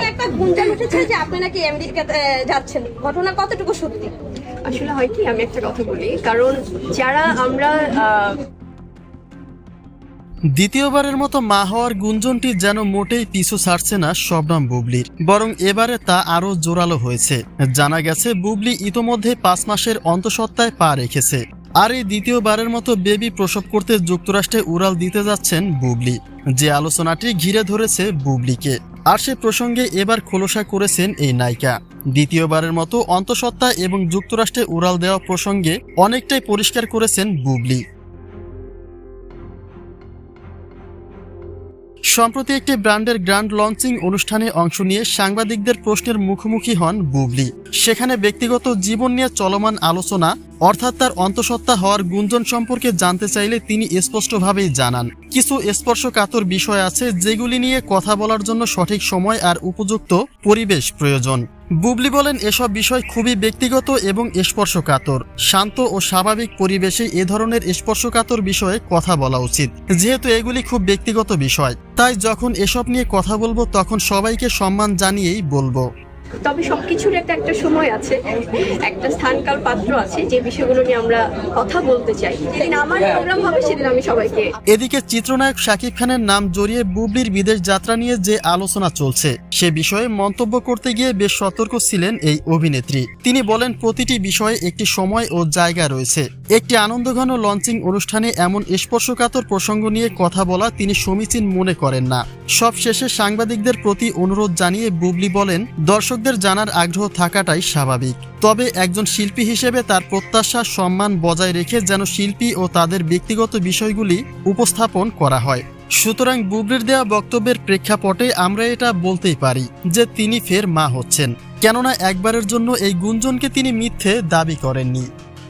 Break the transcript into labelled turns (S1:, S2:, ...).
S1: একটা গুঞ্জন উঠেছে যে আপনি নাকি আমেরিকাতে যাচ্ছেন। ঘটনা কতটুকু সত্যি?
S2: আসলে হয় কি আমি একটা কথা বলি। কারণ যারা আমরা
S3: দ্বিতীয়বারের মতো মা হওয়ার গুঞ্জনটি যেন মোটেই পিছু ছাড়ছে না শবনম বুবলির। বরং এবারে তা আরও জোরালো হয়েছে। জানা গেছে বুবলি ইতোমধ্যে পাঁচ মাসের অন্তঃসত্ত্বায় পা রেখেছে। আর এই দ্বিতীয়বারের মতো বেবি প্রসব করতে যুক্তরাষ্ট্রে উড়াল দিতে যাচ্ছেন বুবলি। যে আলোচনাটি ঘিরে ধরেছে বুবলিকে। আর সে প্রসঙ্গে এবার খোলসা করেছেন এই নায়িকা। দ্বিতীয়বারের মতো অন্তঃসত্ত্বা এবং যুক্তরাষ্ট্রে উড়াল দেওয়া প্রসঙ্গে অনেকটাই পরিষ্কার করেছেন বুবলি। সম্প্রতি একটি ব্র্যান্ডের গ্র্যান্ড লঞ্চিং অনুষ্ঠানে অংশ নিয়ে সাংবাদিকদের প্রশ্নের মুখোমুখি হন বুবলি। সেখানে ব্যক্তিগত জীবন নিয়ে চলমান আলোচনা, অর্থাৎ তার অন্তঃসত্ত্বা হওয়ার গুঞ্জন সম্পর্কে জানতে চাইলে তিনি স্পষ্টভাবেই জানান। কিছু স্পর্শকাতর বিষয় আছে যেগুলি নিয়ে কথা বলার জন্য সঠিক সময় আর উপযুক্ত পরিবেশ প্রয়োজন। বুবলি বলেন, এসব বিষয় খুবই ব্যক্তিগত এবং স্পর্শকাতর। শান্ত ও স্বাভাবিক পরিবেশে এ ধরনের স্পর্শকাতর বিষয়ে কথা বলা উচিত, যেহেতু এগুলি খুব ব্যক্তিগত বিষয়। তাই যখন এসব নিয়ে কথা বলব, তখন সবাইকে সম্মান জানিয়েই বলব।
S2: তবে সবকিছুর একটা একটা সময় আছে, একটা স্থানকাল পাত্র আছে, যে বিষয়গুলো নিয়ে আমরা কথা বলতে চাই। যেদিন আমার প্রোগ্রাম হবে, সেদিন আমি সবাইকে
S3: এদিকে চিত্রনায়ক শাকিব খানের নাম জড়িয়ে বুবলির বিদেশ যাত্রা নিয়ে যে আলোচনা চলছে, সে বিষয়ে মন্তব্য করতে গিয়ে বেশ সতর্ক ছিলেন এই অভিনেত্রী। তিনি বলেন, প্রতিটি বিষয়ে একটি সময় ও জায়গা রয়েছে। একটি আনন্দঘন লঞ্চিং অনুষ্ঠানে এমন স্পর্শকাতর প্রসঙ্গ নিয়ে কথা বলা তিনি সমীচীন মনে করেন না। সব শেষে সাংবাদিকদের প্রতি অনুরোধ জানিয়ে বুবলি বলেন দর্শকদের জানার আগ্রহ থাকাটাই স্বাভাবিক। তবে একজন শিল্পী হিসেবে তার প্রত্যাশা, সম্মান বজায় রেখে যেন শিল্পী ও তাদের ব্যক্তিগত বিষয়গুলি উপস্থাপন করা হয়। সুতরাং বুবলির দেয়া বক্তব্যের প্রেক্ষাপটে আমরা এটা বলতেই পারি যে তিনি ফের মা হচ্ছেন। কেননা একবারের জন্য এই গুঞ্জনকে তিনি মিথ্যে দাবি করেননি।